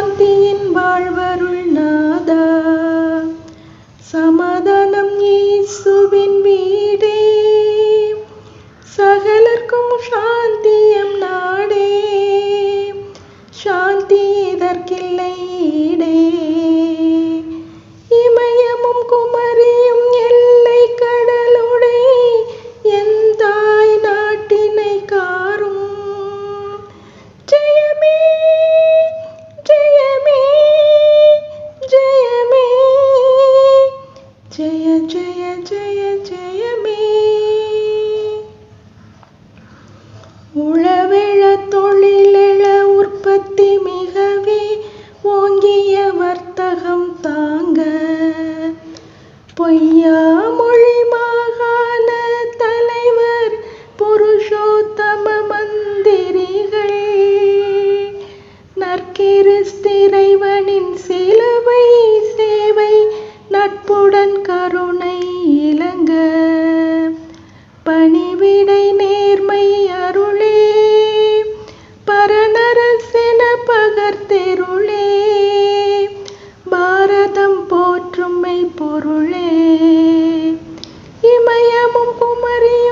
சாந்தியின் வாழ்வருள் நாதா. சமாதானம் இயேசுவின் வீடே. சகலர்க்கும் பொய்யா Marinho.